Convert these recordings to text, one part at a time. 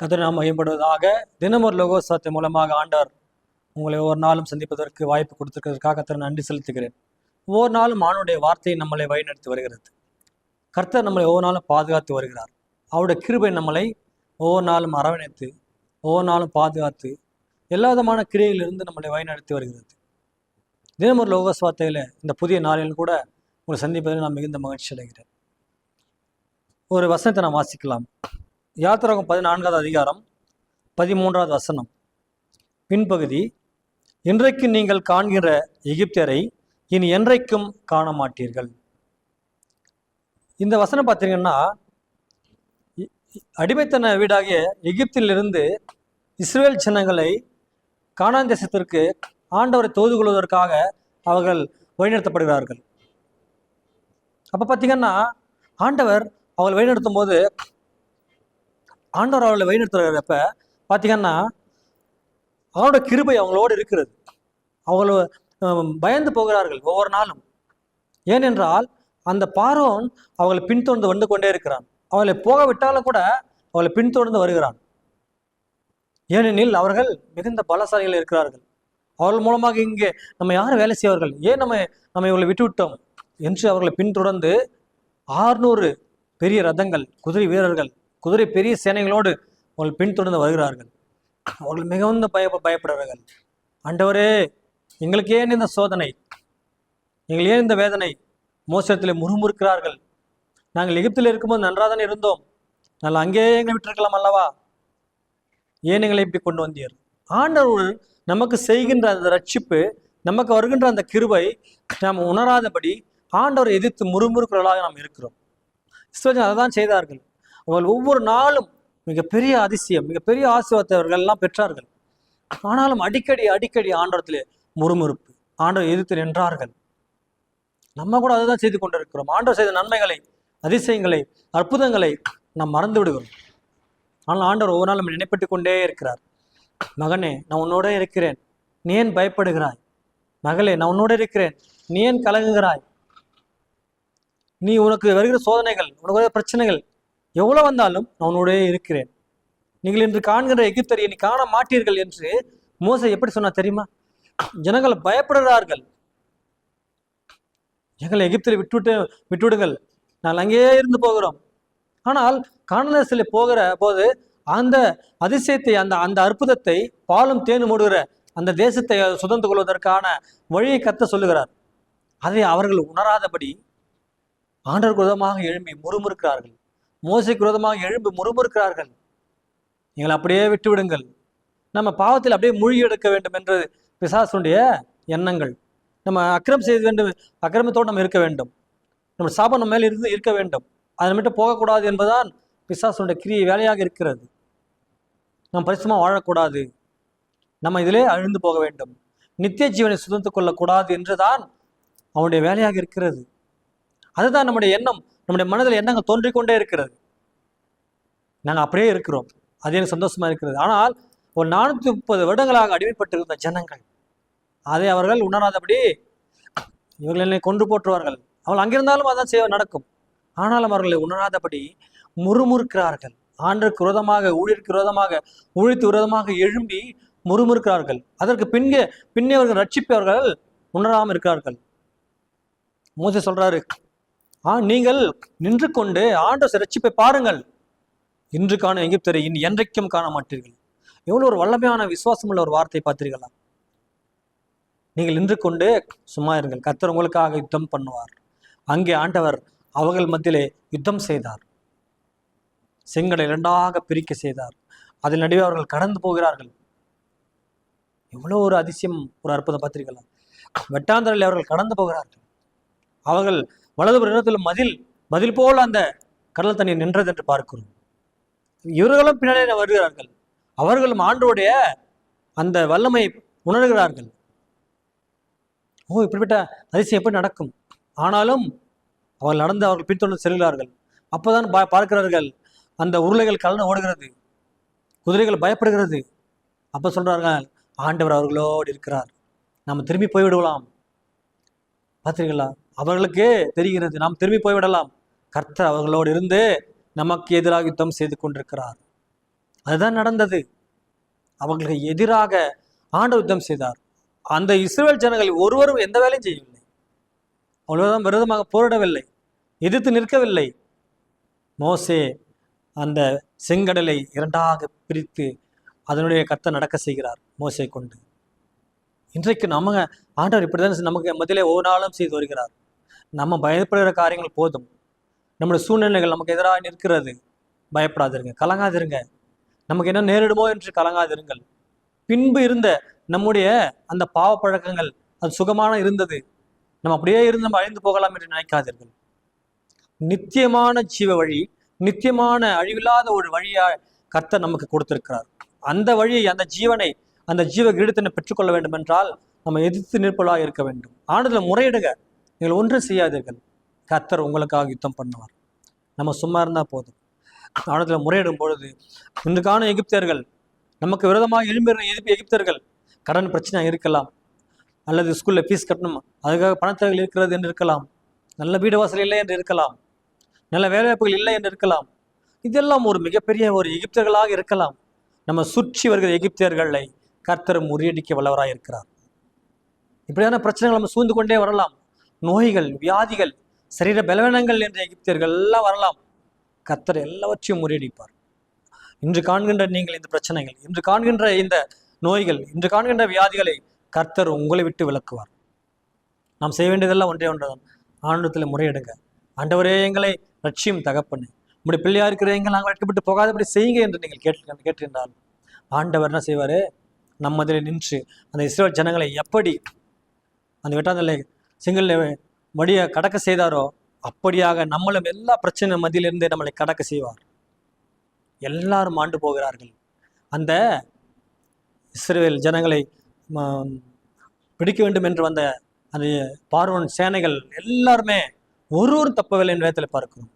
கதிரை நாம் மையப்படுவதாக தினம் ஒரு லோகோத்சவத்தின் மூலமாக ஆண்டவர் உங்களை ஒவ்வொரு நாளும் சந்திப்பதற்கு வாய்ப்பு கொடுத்திருக்கிறதுக்காக கத்திர நன்றி செலுத்துகிறேன். ஒவ்வொரு நாளும் ஆணுடைய வார்த்தையை நம்மளை வழிநடத்தி வருகிறது. கர்த்தர் நம்மளை ஒவ்வொரு நாளும் பாதுகாத்து வருகிறார். அவருடைய கிருபை நம்மளை ஒவ்வொரு நாளும் அரவணைத்து ஒவ்வொரு நாளும் பாதுகாத்து எல்லா விதமான கிரியையிலிருந்து நம்மளை வழிநடத்தி வருகிறது. தினம் ஒரு வார்த்தையில் இந்த புதிய நாளில் கூட உங்களை சந்திப்பதில் நான் மிகுந்த மகிழ்ச்சி அடைகிறேன் ஒரு வசனத்தை நாம் வாசிக்கலாம். யாத்திராகம் பதினான்காவது அதிகாரம் பதிமூன்றாவது வசனம். பின்பகுதி இன்றைக்கு நீங்கள் காண்கிற எகிப்தியரை இனி என்றைக்கும் காண மாட்டீர்கள் இந்த வசனம் பார்த்தீங்கன்னா இ- அடிமைத்தன வீடாகிய எகிப்திலிருந்து இஸ்ரேல் சின்னங்களை காணாந்தேசத்திற்கு ஆண்டவரை தொகுது கொள்வதற்காக அவர்கள் வழிநடத்தப்படுகிறார்கள். அப்போ பார்த்தீங்கன்னா ஆண்டவர் அவர்கள் வழிநடத்தும் போது ஆண்டவர் அவர்களை வழிநடத்துகிறப்ப பார்த்தீங்கன்னா அவரோட கிருபை அவங்களோடு இருக்கிறது. அவங்கள பயந்து போகிறார்கள் ஒவ்வொரு நாளும். ஏனென்றால் அந்த பார்வன் அவங்களை பின்தொடர்ந்து வந்து கொண்டே இருக்கிறான். அவளை போக விட்டாலும் கூட அவளை பின்தொடர்ந்து வருகிறான். ஏனெனில் அவர்கள் மிகுந்த பலசாலிகள் இருக்கிறார்கள். அவர்கள் மூலமாக இங்கே நம்ம யார் வேலை செய்வார்கள்? ஏன் நம்ம நம்ம இவங்களை விட்டுவிட்டோம்? என்று அவர்களை பின்தொடர்ந்து ஆறுநூறு பெரிய ரதங்கள் குதிரை வீரர்கள் குதிரை பெரிய சேனைகளோடு அவர்கள் பின்தொடர்ந்து வருகிறார்கள். அவர்கள் மிகுந்த பய பயப்படுறார்கள் ஆண்டவரே எங்களுக்கு ஏன் இந்த சோதனை? எங்கள் ஏன் இந்த வேதனை? மோசத்தில் முறுமுறுக்கிறார்கள். நாங்கள் எகிப்தில் இருக்கும்போது நன்றாக தானே இருந்தோம். நாங்கள் அங்கேயே எங்களை விட்டிருக்கலாம் அல்லவா? ஏன் எங்களை இப்படி கொண்டு வந்தீர்? ஆண்டவர் நமக்கு செய்கின்ற அந்த ரட்சிப்பு நமக்கு வருகின்ற அந்த கிருபை நாம் உணராதபடி ஆண்டவரை எதிர்த்து முறுமுறுக்கிறவர்களாக நாம் இருக்கிறோம். இஸ்ரோஜன் அதை தான் செய்தார்கள். அவர்கள் ஒவ்வொரு நாளும் மிகப்பெரிய அதிசயம் மிகப்பெரிய ஆசீர்வாதத்தை அவர்கள் எல்லாம் பெற்றார்கள். ஆனாலும் அடிக்கடி அடிக்கடி ஆண்டவரத்திலே முறுமுறுப்பு. ஆண்டவர் எதிர்த்து நின்றார்கள். நம்ம கூட அதை தான் செய்து கொண்டிருக்கிறோம். ஆண்டவர் செய்த நன்மைகளை அதிசயங்களை அற்புதங்களை நாம் மறந்து விடுகிறோம் ஆனால் ஆண்டவர் ஒவ்வொரு நாளும் நினைப்பட்டு கொண்டே இருக்கிறார். மகனே நான் உன்னோட இருக்கிறேன். நீ ஏன் பயப்படுகிறாய்? மகளே நான் உன்னோட இருக்கிறேன். நீ ஏன் கலங்குகிறாய்? நீ உனக்கு வருகிற சோதனைகள் உனக்கு வருகிற பிரச்சனைகள் எவ்வளவு வந்தாலும் நான் உன்னோடே இருக்கிறேன். நீங்கள் இன்று காண்கிற எகிப்தரை நீ காண மாட்டீர்கள் என்று மோசை எப்படி சொன்னா தெரியுமா? ஜனங்கள் பயப்படுகிறார்கள். எங்களை எகிப்தில் விட்டுவிட்டு விட்டுவிடுங்கள். நாங்கள் அங்கேயே இருந்து போகிறோம். ஆனால் காணதேசத்தில் போகிற போது அந்த அதிசயத்தை அந்த அந்த அற்புதத்தை பாலும் தேனும் மூடுகிற அந்த தேசத்தை சுதந்து கொள்வதற்கான வழியை கத்த சொல்லுகிறார். அதை அவர்கள் உணராதபடி ஆண்டர் குதமாக எழும்பி முறுமுறுக்கிறார்கள். மோசைக்கு விரோதமாக எழும்பு முறுமுறுக்கிறார்கள். நீங்கள் அப்படியே விட்டு விடுங்கள் நம்ம பாவத்தில் அப்படியே மூழ்கி எடுக்க வேண்டும் என்று பிசாசுடைய எண்ணங்கள். நம்ம அக்கிரம் செய்ய வேண்டும் அக்கிரமத்தோடு நம்ம இருக்க வேண்டும். நம்ம சாபம் நம்ம மேல் இருந்து இருக்க வேண்டும். அதை மட்டும் போகக்கூடாது என்பதுதான் பிசாசுடைய கிரியை வேலையாக இருக்கிறது. நாம் பரிசுமாக வாழக்கூடாது. நம்ம இதிலே அழிந்து போக வேண்டும். நித்திய ஜீவனை சுதந்து கொள்ளக்கூடாது என்றுதான் அவனுடைய வேலையாக இருக்கிறது. அதுதான் நம்முடைய எண்ணம். நம்முடைய மனதில் எண்ணங்கள் தோன்றிக்கொண்டே இருக்கிறது? நாங்கள் அப்படியே இருக்கிறோம். அது எனக்கு சந்தோஷமா இருக்கிறது. ஆனால் ஒரு நானூற்றி முப்பது வருடங்களாக அடிமைப்பட்டிருந்த ஜனங்கள் அதை அவர்கள் உணராதபடி இவர்கள் என்னை கொன்று போற்றுவார்கள். அவள் அங்கிருந்தாலும் அதான் செய்ய நடக்கும். ஆனாலும் அவர்களை உணராதபடி முறுமுறுக்கிறார்கள். ஆண்டுக்கு விரோதமாக ஊழியருக்கு விரோதமாக ஊழித்து விரோதமாக எழும்பி முறுமுறுக்கிறார்கள். அதற்கு பின்னே பின்னே அவர்கள் ரட்சிப்பவர்கள் உணராமல் இருக்கிறார்கள். மோசே சொல்றாரு நீங்கள் நின்று கொண்டு ஆண்டவர் ரட்சிப்பை பாருங்கள். இன்று காணும் எகிப்தரை இன் என்றைக்கும் காண மாட்டீர்கள். எவ்வளோ ஒரு வல்லமையான விசுவாசம் உள்ள ஒரு வார்த்தை பார்த்தீர்களா நீங்கள் நின்று கொண்டு சும்மா இருங்கள். கர்த்தர் உங்களுக்காக யுத்தம் பண்ணுவார். அங்கே ஆண்டவர் அவர்கள் மத்தியிலே யுத்தம் செய்தார். செங்கடை இரண்டாக பிரிக்க செய்தார். அதில் நடுவே அவர்கள் கடந்து போகிறார்கள். எவ்வளோ ஒரு அதிசயம் ஒரு அற்புதம் பார்த்தீர்களா வெட்டாந்தரில் அவர்கள் கடந்து போகிறார்கள். அவர்கள் வலது இடத்தில் மதில் மதில் போல் அந்த கடல் தண்ணீர் நின்றது என்று பார்க்கிறோம். இவர்களும் பின்னாலே வருகிறார்கள். அவர்களும் ஆண்டோடைய அந்த வல்லமை உணர்கிறார்கள். ஓ இப்படிப்பட்ட அதிசயம் எப்படி நடக்கும்? ஆனாலும் அவர்கள் நடந்து அவர்கள் பின்தொடர்ந்து செல்கிறார்கள். அப்போதான் பா பார்க்கிறார்கள் அந்த உருளைகள் கலந்து ஓடுகிறது. குதிரைகள் பயப்படுகிறது. அப்போ சொல்றார்கள் ஆண்டவர் அவர்களோடு இருக்கிறார். நாம் திரும்பி போய்விடுவலாம் பார்த்தீர்களா அவர்களுக்கே தெரிகிறது. நாம் திரும்பி போய்விடலாம். கர்த்தர் அவர்களோடு இருந்து நமக்கு எதிராக யுத்தம் செய்து கொண்டிருக்கிறார். அதுதான் நடந்தது. அவர்களுக்கு எதிராக ஆண்ட யுத்தம் செய்தார். அந்த இஸ்ரேல் ஜனங்கள் ஒருவரும் எந்த வேலையும் செய்யவில்லை. அவ்வளவுதான் விரோதமாக போரிடவில்லை. எதிர்த்து நிற்கவில்லை. மோசே அந்த செங்கடலை இரண்டாக பிரித்து அதனுடைய கத்தை நடக்க செய்கிறார் மோசை கொண்டு. இன்றைக்கு நம்ம ஆண்டவர் இப்படிதான் நமக்கு மத்தியிலே ஒவ்வொரு நாளும் செய்து வருகிறார். நம்ம பயப்படுகிற காரியங்கள் போதும். நம்முடைய சூழ்நிலைகள் நமக்கு எதிராக நிற்கிறது. பயப்படாதிருங்க. கலங்காதிருங்க. நமக்கு என்ன நேரிடுமோ என்று கலங்காதிருங்கள். பின்பு இருந்த நம்முடைய அந்த பாவ பழக்கங்கள் அது சுகமான இருந்தது. நம்ம அப்படியே இருந்து நம்ம அழிந்து போகலாம் என்று நினைக்காதீர்கள். நித்தியமான ஜீவ வழி நித்தியமான அழிவில்லாத ஒரு வழியா கர்த்தர் நமக்கு கொடுத்திருக்கிறார். அந்த வழியை அந்த ஜீவனை அந்த ஜீவ கிரீடத்தினை பெற்றுக்கொள்ள வேண்டும் என்றால் நம்ம எதிர்த்து நிற்பலாக இருக்க வேண்டும். ஆனதுல முறையிடுங்க. நீங்கள் ஒன்றும் செய்யாதீர்கள். கர்த்தர் உங்களுக்காக யுத்தம் பண்ணுவார். நம்ம சும்மா இருந்தால் போதும். காலத்தில் முறையிடும் பொழுது இன்று காணும் எகிப்தியர்கள் நமக்கு விரோதமாக எழும்புகிற எதிர்ப்பு எகிப்தியர்கள் கடன் பிரச்சனை இருக்கலாம். அல்லது ஸ்கூலில் ஃபீஸ் கட்டணும் அதுக்காக பணத்தேவைகள் இருக்கிறது என்று இருக்கலாம். நல்ல வீடு வாசல் இல்லை என்று இருக்கலாம். நல்ல வேலைவாய்ப்புகள் இல்லை என்று இருக்கலாம். இதெல்லாம் ஒரு மிகப்பெரிய ஒரு எகிப்தியர்களாக இருக்கலாம். நம்ம சுற்றி வருகிற எகிப்தியர்களை கர்த்தர் முறியடிக்க வல்லவராக இருக்கிறார் இப்படியான பிரச்சனைகள் நம்ம சூழ்ந்து கொண்டே வரலாம். நோய்கள் வியாதிகள் சரீர பலவீனங்கள் என்ற எகிப்தியர்கள் எல்லாம் வரலாம். கர்த்தர் எல்லாவற்றையும் முறியடிப்பார். இன்று காண்கின்ற நீங்கள் இந்த பிரச்சனைகள் இன்று காண்கின்ற இந்த நோய்கள் இன்று காண்கின்ற வியாதிகளை கர்த்தர் உங்களை விட்டு விளக்குவார் நாம் செய்ய வேண்டியதெல்லாம் ஒன்றே ஒன்றுதான். ஆண்டத்தில் முறையிடுங்க. ஆண்டவரே எங்களை லட்சியம் தகப்பண்ணு உங்களுடைய பிள்ளையா இருக்கிற எங்கள் நாங்கள் வெட்கப்பட்டு போகாதபடி செய்யுங்க என்று நீங்கள் கேட்டு கேட்டிருந்தால் ஆண்டவர் என்ன செய்வார்? நம்ம நின்று அந்த இஸ்ரேல் ஜனங்களை எப்படி அந்த வெட்டாந்தலை செங்கல் மடியை கடக்க செய்தாரோ அப்படியாக நம்மளும் எல்லா பிரச்சனை மத்தியிலிருந்து நம்மளை கடக்க செய்வார். எல்லாரும் ஆண்டு போகிறார்கள். அந்த இஸ்ரேல் ஜனங்களை ம- பிடிக்க வேண்டும் என்று வந்த அந்த பார்வன் சேனைகள் எல்லாருமே ஒருவரும் தப்பவில்லை என்ற நேரத்தில் பார்க்கிறோம்.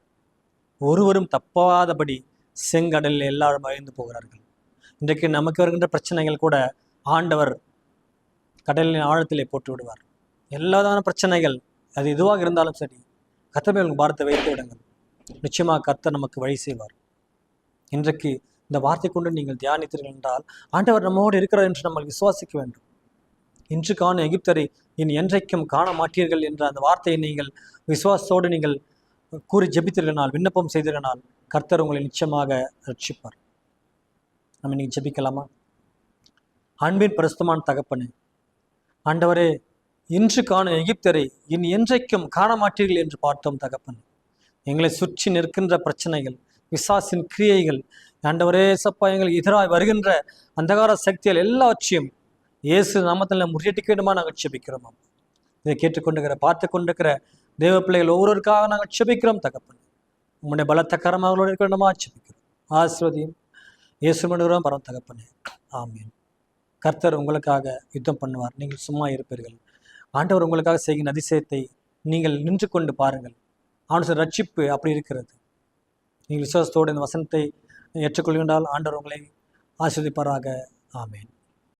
ஒருவரும் தப்பாதபடி செங்கடலில் எல்லாரும் அழிந்து போகிறார்கள். இன்றைக்கு நமக்கு வருகின்ற பிரச்சனைகள் கூட ஆண்டவர் கடலின் ஆழத்திலே போட்டு விடுவார் எல்லாதான பிரச்சனைகள் அது எதுவாக இருந்தாலும் சரி கத்தமே உங்கள் பாரத்தை வைத்து விடுங்கள். நிச்சயமாக கர்த்தர் நமக்கு வழி செய்வார். இன்றைக்கு இந்த வார்த்தை கொண்டு நீங்கள் தியானித்தீர்கள் என்றால் ஆண்டவர் நம்மோடு இருக்கிறார் என்று நம்ம விசுவாசிக்க வேண்டும். இன்று காணும் எகிப்தரை இனி என்றைக்கும் காண மாட்டீர்கள் என்ற அந்த வார்த்தையை நீங்கள் விசுவாசத்தோடு நீங்கள் கூறி ஜெபித்தீர்களால் விண்ணப்பம் செய்தீர்களால் கர்த்தர் உங்களை நிச்சயமாக ரட்சிப்பார். நம்ம இன்னைக்கு ஜெபிக்கலாமா? அன்பின் பிரஸ்தமான தகப்பனு ஆண்டவரே இன்று காணும் எகிப்தரை இனி என்றைக்கும் காணமாட்டீர்கள் என்று பார்த்தோம் தகப்பன். எங்களை சுற்றி நிற்கின்ற பிரச்சனைகள் விசாசின் கிரியைகள் ஆண்டவரே சப்பா எங்களுக்கு எதிராக வருகின்ற அந்தகார சக்திகள் எல்லாவற்றையும் இயேசு நாமத்தில் முறியடிக்கணுமா நாங்கள் செபிக்கிறோம். இதை கேட்டுக்கொண்டிருக்கிற பார்த்து கொண்டிருக்கிற தேவ பிள்ளைகள் ஒவ்வொருவருக்காக நாங்கள் செபிக்கிறோம் தகப்பன். உம்முடைய பலத்த கரமாகளோடு இருக்க செபிக்கிறோம். ஆசிர்வதியும் இயேசு மனுகிறோம் பரம் தகப்பனே. ஆமீன். கர்த்தர் உங்களுக்காக யுத்தம் பண்ணுவார். நீங்கள் சும்மா இருப்பீர்கள். ஆண்டவர் உங்களுக்காக செய்கிற அதிசயத்தை நீங்கள் நின்று கொண்டு பாருங்கள். அவனுடைய ரட்சிப்பு அப்படி இருக்கிறது. நீங்கள் விசுவாசத்தோடு இந்த வசனத்தை ஏற்றுக்கொள்கின்றால் ஆண்டவர் உங்களை ஆஸ்வதிப்பாராக ஆமேன்.